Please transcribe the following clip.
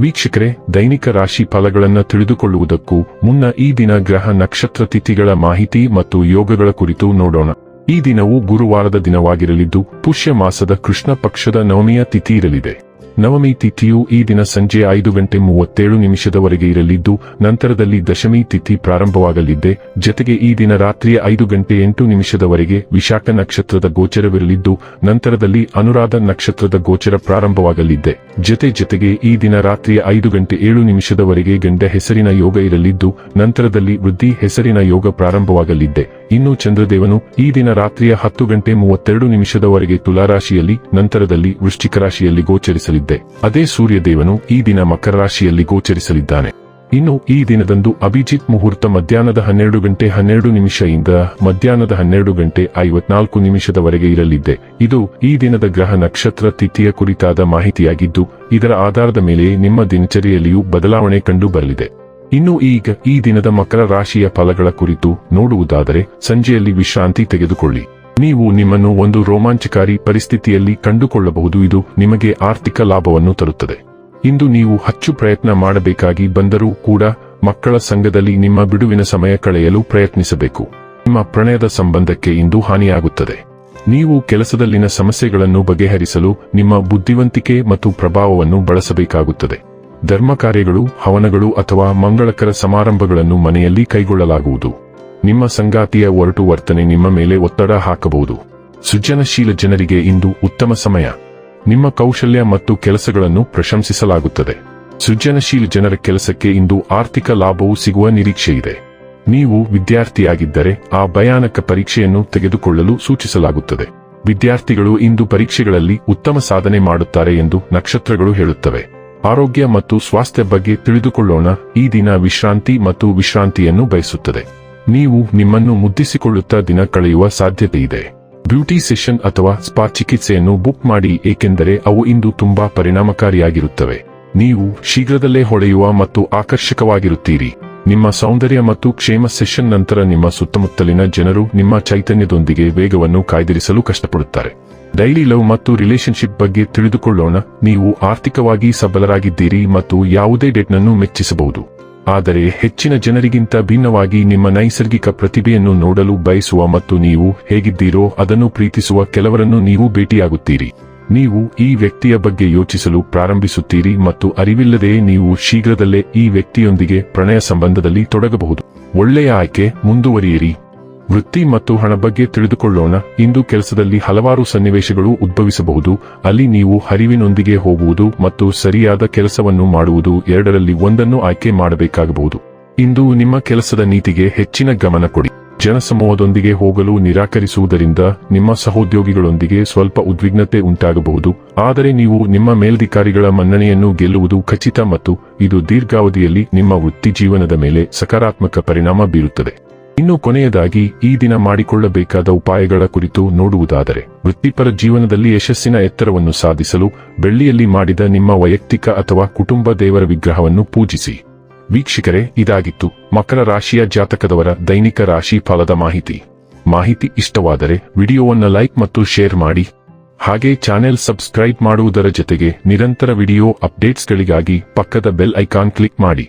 ವೀಕ್ಷಕರೇ, ದೈನಿಕ ರಾಶಿ ಫಲಗಳನ್ನು ತಿಳಿದುಕೊಳ್ಳುವುದಕ್ಕೂ ಮುನ್ನ ಈ ದಿನ ಗ್ರಹ ನಕ್ಷತ್ರ ತಿಥಿಗಳ ಮಾಹಿತಿ ಮತ್ತು ಯೋಗಗಳ ಕುರಿತು ನೋಡೋಣ. ಈ ದಿನವು ಗುರುವಾರದ ದಿನವಾಗಿರಲಿದ್ದು ಪುಷ್ಯ ಮಾಸದ ಕೃಷ್ಣ ಪಕ್ಷದ ನವಮಿಯ ತಿಥಿ ಇರಲಿದೆ. ನವಮಿ ತಿಥಿಯು ಈ ದಿನ ಸಂಜೆ ಐದು ಗಂಟೆ ಮೂವತ್ತೇಳು ನಿಮಿಷದವರೆಗೆ ಇರಲಿದ್ದು, ನಂತರದಲ್ಲಿ ದಶಮಿ ತಿಥಿ ಪ್ರಾರಂಭವಾಗಲಿದ್ದೆ ಜತೆಗೆ ಈ ದಿನ ರಾತ್ರಿಯ ಐದು ಗಂಟೆ ಎಂಟು ನಿಮಿಷದವರೆಗೆ ವಿಶಾಖ ನಕ್ಷತ್ರದ ಗೋಚರವಿರಲಿದ್ದು, ನಂತರದಲ್ಲಿ ಅನುರಾಧ ನಕ್ಷತ್ರದ ಗೋಚರ ಪ್ರಾರಂಭವಾಗಲಿದ್ದೆ ಜತೆ ಜೊತೆಗೆ ಈ ದಿನ ರಾತ್ರಿಯ ಐದು ಗಂಟೆ ಏಳು ನಿಮಿಷದವರೆಗೆ ಗಂಡ ಹೆಸರಿನ ಯೋಗ ಇರಲಿದ್ದು, ನಂತರದಲ್ಲಿ ವೃದ್ಧಿ ಹೆಸರಿನ ಯೋಗ ಪ್ರಾರಂಭವಾಗಲಿದ್ದೆ ಇನ್ನು ಚಂದ್ರದೇವನು ಈ ದಿನ ರಾತ್ರಿಯ ಹತ್ತು ಗಂಟೆ ಮೂವತ್ತೆರಡು ನಿಮಿಷದವರೆಗೆ ತುಲಾರಾಶಿಯಲ್ಲಿ, ನಂತರದಲ್ಲಿ ವೃಶ್ಚಿಕ ರಾಶಿಯಲ್ಲಿ ಗೋಚರಿಸಲಿದ್ದೆ. ಅದೇ ಸೂರ್ಯದೇವನು ಈ ದಿನ ಮಕರ ರಾಶಿಯಲ್ಲಿ ಗೋಚರಿಸಲಿದ್ದಾನೆ. ಇನ್ನು ಈ ದಿನದಂದು ಅಭಿಜಿತ್ ಮುಹೂರ್ತ ಮಧ್ಯಾಹ್ನದ ಹನ್ನೆರಡು ಗಂಟೆ ಹನ್ನೆರಡು ನಿಮಿಷದಿಂದ ಮಧ್ಯಾಹ್ನದ ಹನ್ನೆರಡು ಗಂಟೆ ಐವತ್ನಾಲ್ಕು ನಿಮಿಷದವರೆಗೆ ಇರಲಿದ್ದೆ. ಇದು ಈ ದಿನದ ಗ್ರಹ ನಕ್ಷತ್ರ ತಿಥಿಯ ಕುರಿತಾದ ಮಾಹಿತಿಯಾಗಿದ್ದು, ಇದರ ಆಧಾರದ ಮೇಲೆ ನಿಮ್ಮ ದಿನಚರಿಯಲ್ಲಿಯೂ ಬದಲಾವಣೆ ಕಂಡು ಬರಲಿದೆ. ಇನ್ನು ಈಗ ಈ ದಿನದ ಮಕರ ರಾಶಿಯ ಫಲಗಳ ಕುರಿತು ನೋಡುವುದಾದರೆ ಸಂಜೆಯಲ್ಲಿ ವಿಶ್ರಾಂತಿ ತೆಗೆದುಕೊಳ್ಳಿ. ನೀವು ನಿಮ್ಮನ್ನು ಒಂದು ರೋಮಾಂಚಕಾರಿ ಪರಿಸ್ಥಿತಿಯಲ್ಲಿ ಕಂಡುಕೊಳ್ಳಬಹುದು. ಇದು ನಿಮಗೆ ಆರ್ಥಿಕ ಲಾಭವನ್ನು ತರುತ್ತದೆ. ಇಂದು ನೀವು ಹೆಚ್ಚು ಪ್ರಯತ್ನ ಮಾಡಬೇಕಾಗಿ ಬಂದರೂ ಕೂಡ ಮಕ್ಕಳ ಸಂಘದಲ್ಲಿ ನಿಮ್ಮ ಬಿಡುವಿನ ಸಮಯ ಕಳೆಯಲು ಪ್ರಯತ್ನಿಸಬೇಕು. ನಿಮ್ಮ ಪ್ರಣಯದ ಸಂಬಂಧಕ್ಕೆ ಇಂದು ಹಾನಿಯಾಗುತ್ತದೆ. ನೀವು ಕೆಲಸದಲ್ಲಿನ ಸಮಸ್ಯೆಗಳನ್ನು ಬಗೆಹರಿಸಲು ನಿಮ್ಮ ಬುದ್ಧಿವಂತಿಕೆ ಮತ್ತು ಪ್ರಭಾವವನ್ನು ಬಳಸಬೇಕಾಗುತ್ತದೆ. ಧರ್ಮ ಕಾರ್ಯಗಳು ಹವನಗಳು ಅಥವಾ ಮಂಗಳಕರ ಸಮಾರಂಭಗಳನ್ನು ಮನೆಯಲ್ಲಿ ಕೈಗೊಳ್ಳಲಾಗುವುದು. ನಿಮ್ಮ ಸಂಗಾತಿಯ ಒರಟು ವರ್ತನೆ ನಿಮ್ಮ ಮೇಲೆ ಒತ್ತಡ ಹಾಕಬಹುದು. ಸೃಜನಶೀಲ ಜನರಿಗೆ ಇಂದು ಉತ್ತಮ ಸಮಯ. ನಿಮ್ಮ ಕೌಶಲ್ಯ ಮತ್ತು ಕೆಲಸಗಳನ್ನು ಪ್ರಶಂಸಿಸಲಾಗುತ್ತದೆ. ಸೃಜನಶೀಲ ಜನರ ಕೆಲಸಕ್ಕೆ ಇಂದು ಆರ್ಥಿಕ ಲಾಭವು ಸಿಗುವ ನಿರೀಕ್ಷೆಯಿದೆ ನೀವು ವಿದ್ಯಾರ್ಥಿಯಾಗಿದ್ದರೆ ಆ ಭಯಾನಕ ಪರೀಕ್ಷೆಯನ್ನು ತೆಗೆದುಕೊಳ್ಳಲು ಸೂಚಿಸಲಾಗುತ್ತದೆ. ವಿದ್ಯಾರ್ಥಿಗಳು ಇಂದು ಪರೀಕ್ಷೆಗಳಲ್ಲಿ ಉತ್ತಮ ಸಾಧನೆ ಮಾಡುತ್ತಾರೆ ಎಂದು ನಕ್ಷತ್ರಗಳು ಹೇಳುತ್ತವೆ. ಆರೋಗ್ಯ ಮತ್ತು ಸ್ವಾಸ್ಥ್ಯ ಬಗ್ಗೆ ತಿಳಿದುಕೊಳ್ಳೋಣ. ಈ ದಿನ ವಿಶ್ರಾಂತಿ ಮತ್ತು ವಿಶ್ರಾಂತಿಯನ್ನು ಬಯಸುತ್ತದೆ. ನೀವು ನಿಮ್ಮನ್ನು ಮುದ್ದಿಸಿಕೊಳ್ಳುತ್ತಾ ದಿನ ಕಳೆಯುವ ಸಾಧ್ಯತೆ ಇದೆ. ಬ್ಯೂಟಿ ಸೆಷನ್ ಅಥವಾ ಸ್ಪಾ ಚಿಕಿತ್ಸೆಯನ್ನು ಬುಕ್ ಮಾಡಿ, ಏಕೆಂದರೆ ಅವು ಇಂದು ತುಂಬಾ ಪರಿಣಾಮಕಾರಿಯಾಗಿರುತ್ತವೆ. ನೀವು ಶೀಘ್ರದಲ್ಲೇ ಹೊಳೆಯುವ ಮತ್ತು ಆಕರ್ಷಕವಾಗಿರುತ್ತೀರಿ. ನಿಮ್ಮ ಸೌಂದರ್ಯ ಮತ್ತು ಕ್ಷೇಮ ಸೆಷನ್ ನಂತರ ನಿಮ್ಮ ಸುತ್ತಮುತ್ತಲಿನ ಜನರು ನಿಮ್ಮ ಚೈತನ್ಯದೊಂದಿಗೆ ವೇಗವನ್ನು ಕಾಯ್ದಿರಿಸಲು ಕಷ್ಟಪಡುತ್ತಾರೆ. ಡೈಲಿ ಲವ್ ಮತ್ತು ರಿಲೇಶನ್ಶಿಪ್ ಬಗ್ಗೆ ತಿಳಿದುಕೊಳ್ಳೋಣ. ನೀವು ಆರ್ಥಿಕವಾಗಿ ಸಬಲರಾಗಿದ್ದೀರಿ ಮತ್ತು ಯಾವುದೇ ಡೇಟ್ನನ್ನು ಮೆಚ್ಚಿಸಬಹುದು. ಆದರೆ ಹೆಚ್ಚಿನ ಜನರಿಗಿಂತ ಭಿನ್ನವಾಗಿ ನಿಮ್ಮ ನೈಸರ್ಗಿಕ ಪ್ರತಿಭೆಯನ್ನು ನೋಡಲು ಬಯಸುವ ಮತ್ತು ನೀವು ಹೇಗಿದ್ದೀರೋ ಅದನ್ನು ಪ್ರೀತಿಸುವ ಕೆಲವರನ್ನು ನೀವು ಭೇಟಿಯಾಗುತ್ತೀರಿ. ನೀವು ಈ ವ್ಯಕ್ತಿಯ ಬಗ್ಗೆ ಯೋಚಿಸಲು ಪ್ರಾರಂಭಿಸುತ್ತೀರಿ ಮತ್ತು ಅರಿವಿಲ್ಲದೆ ನೀವು ಶೀಘ್ರದಲ್ಲೇ ಈ ವ್ಯಕ್ತಿಯೊಂದಿಗೆ ಪ್ರಣಯ ಸಂಬಂಧದಲ್ಲಿ ತೊಡಗಬಹುದು. ಒಳ್ಳೆಯ ಆಯ್ಕೆ, ಮುಂದುವರಿಯಿರಿ. ವೃತ್ತಿ ಮತ್ತು ಹಣ ಬಗ್ಗೆ ತಿಳಿದುಕೊಳ್ಳೋಣ. ಇಂದು ಕೆಲಸದಲ್ಲಿ ಹಲವಾರು ಸನ್ನಿವೇಶಗಳು ಉದ್ಭವಿಸಬಹುದು. ಅಲ್ಲಿ ನೀವು ಹರಿವಿನೊಂದಿಗೆ ಹೋಗುವುದು ಮತ್ತು ಸರಿಯಾದ ಕೆಲಸವನ್ನು ಮಾಡುವುದು ಎರಡರಲ್ಲಿ ಒಂದನ್ನು ಆಯ್ಕೆ ಮಾಡಬೇಕಾಗಬಹುದು. ಇಂದು ನಿಮ್ಮ ಕೆಲಸದ ನೀತಿಗೆ ಹೆಚ್ಚಿನ ಗಮನ ಕೊಡಿ. ಜನಸಮೂಹದೊಂದಿಗೆ ಹೋಗಲು ನಿರಾಕರಿಸುವುದರಿಂದ ನಿಮ್ಮ ಸಹೋದ್ಯೋಗಿಗಳೊಂದಿಗೆ ಸ್ವಲ್ಪ ಉದ್ವಿಗ್ನತೆ ಉಂಟಾಗಬಹುದು. ಆದರೆ ನೀವು ನಿಮ್ಮ ಮೇಲಧಿಕಾರಿಗಳ ಮನ್ನಣೆಯನ್ನು ಗೆಲ್ಲುವುದು ಖಚಿತ ಮತ್ತು ಇದು ದೀರ್ಘಾವಧಿಯಲ್ಲಿ ನಿಮ್ಮ ವೃತ್ತಿ ಜೀವನದ ಮೇಲೆ ಸಕಾರಾತ್ಮಕ ಪರಿಣಾಮ ಬೀರುತ್ತದೆ. ಇನ್ನು ಕೊನೆಯದಾಗಿ ಈ ದಿನ ಮಾಡಿಕೊಳ್ಳಬೇಕಾದ ಉಪಾಯಗಳ ಕುರಿತು ನೋಡುವುದಾದರೆ, ವೃತ್ತಿಪರ ಜೀವನದಲ್ಲಿ ಯಶಸ್ಸಿನ ಎತ್ತರವನ್ನು ಸಾಧಿಸಲು ಬೆಳ್ಳಿಯಲ್ಲಿ ಮಾಡಿದ ನಿಮ್ಮ ವೈಯಕ್ತಿಕ ಅಥವಾ ಕುಟುಂಬ ದೇವರ ವಿಗ್ರಹವನ್ನು ಪೂಜಿಸಿ. ವೀಕ್ಷಕರೇ, ಇದಾಗಿತ್ತು ಮಕರ ರಾಶಿಯ ಜಾತಕದವರ ದೈನಿಕ ರಾಶಿ ಫಲದ ಮಾಹಿತಿ. ಮಾಹಿತಿ ಇಷ್ಟವಾದರೆ ವಿಡಿಯೋವನ್ನು ಲೈಕ್ ಮತ್ತು ಶೇರ್ ಮಾಡಿ. ಹಾಗೆ ಚಾನೆಲ್ ಸಬ್ಸ್ಕ್ರೈಬ್ ಮಾಡುವುದರ ಜೊತೆಗೆ ನಿರಂತರ ವಿಡಿಯೋ ಅಪ್ಡೇಟ್ಸ್ಗಳಿಗಾಗಿ ಪಕ್ಕದ ಬೆಲ್ ಐಕಾನ್ ಕ್ಲಿಕ್ ಮಾಡಿ.